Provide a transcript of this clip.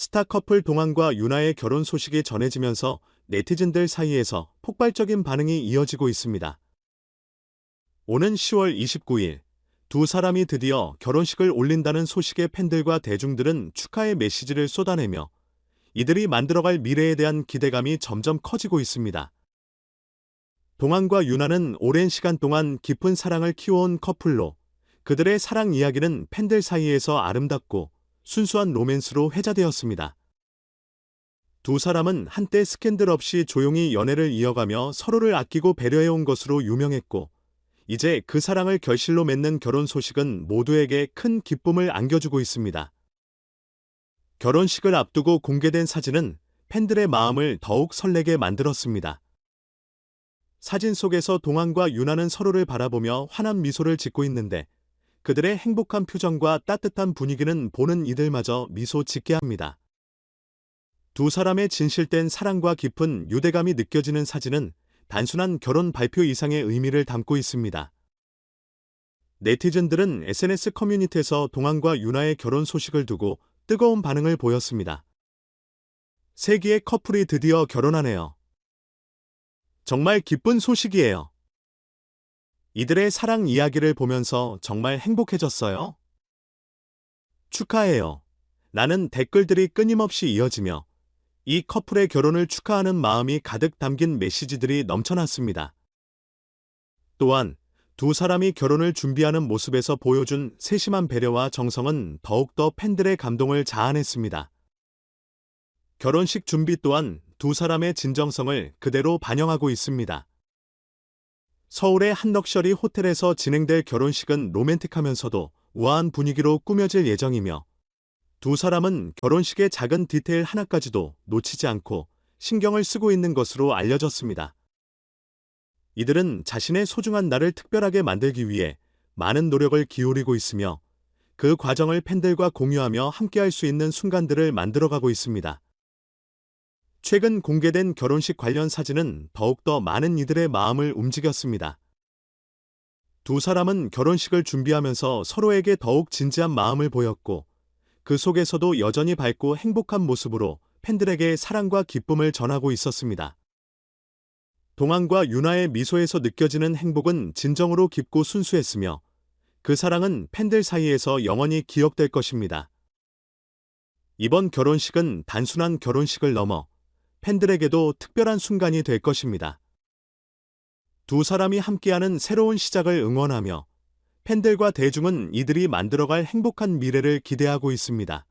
스타 커플 동안과 유나의 결혼 소식이 전해지면서 네티즌들 사이에서 폭발적인 반응이 이어지고 있습니다. 오는 10월 29일 두 사람이 드디어 결혼식을 올린다는 소식에 팬들과 대중들은 축하의 메시지를 쏟아내며 이들이 만들어갈 미래에 대한 기대감이 점점 커지고 있습니다. 동안과 유나는 오랜 시간 동안 깊은 사랑을 키워온 커플로 그들의 사랑 이야기는 팬들 사이에서 아름답고 순수한 로맨스로 회자되었습니다. 두 사람은 한때 스캔들 없이 조용히 연애를 이어가며 서로를 아끼고 배려해온 것으로 유명했고, 이제 그 사랑을 결실로 맺는 결혼 소식은 모두에게 큰 기쁨을 안겨주고 있습니다. 결혼식을 앞두고 공개된 사진은 팬들의 마음을 더욱 설레게 만들었습니다. 사진 속에서 동안과 유나는 서로를 바라보며 환한 미소를 짓고 있는데 그들의 행복한 표정과 따뜻한 분위기는 보는 이들마저 미소 짓게 합니다. 두 사람의 진실된 사랑과 깊은 유대감이 느껴지는 사진은 단순한 결혼 발표 이상의 의미를 담고 있습니다. 네티즌들은 SNS 커뮤니티에서 동안과 유나의 결혼 소식을 두고 뜨거운 반응을 보였습니다. 세기의 커플이 드디어 결혼하네요. 정말 기쁜 소식이에요. 이들의 사랑 이야기를 보면서 정말 행복해졌어요. 축하해요. 라는 댓글들이 끊임없이 이어지며 이 커플의 결혼을 축하하는 마음이 가득 담긴 메시지들이 넘쳐났습니다. 또한 두 사람이 결혼을 준비하는 모습에서 보여준 세심한 배려와 정성은 더욱더 팬들의 감동을 자아냈습니다. 결혼식 준비 또한 두 사람의 진정성을 그대로 반영하고 있습니다. 서울의 한 럭셔리 호텔에서 진행될 결혼식은 로맨틱하면서도 우아한 분위기로 꾸며질 예정이며 두 사람은 결혼식의 작은 디테일 하나까지도 놓치지 않고 신경을 쓰고 있는 것으로 알려졌습니다. 이들은 자신의 소중한 날을 특별하게 만들기 위해 많은 노력을 기울이고 있으며 그 과정을 팬들과 공유하며 함께할 수 있는 순간들을 만들어가고 있습니다. 최근 공개된 결혼식 관련 사진은 더욱더 많은 이들의 마음을 움직였습니다. 두 사람은 결혼식을 준비하면서 서로에게 더욱 진지한 마음을 보였고, 그 속에서도 여전히 밝고 행복한 모습으로 팬들에게 사랑과 기쁨을 전하고 있었습니다. 동안과 유나의 미소에서 느껴지는 행복은 진정으로 깊고 순수했으며, 그 사랑은 팬들 사이에서 영원히 기억될 것입니다. 이번 결혼식은 단순한 결혼식을 넘어 팬들에게도 특별한 순간이 될 것입니다. 두 사람이 함께하는 새로운 시작을 응원하며 팬들과 대중은 이들이 만들어갈 행복한 미래를 기대하고 있습니다.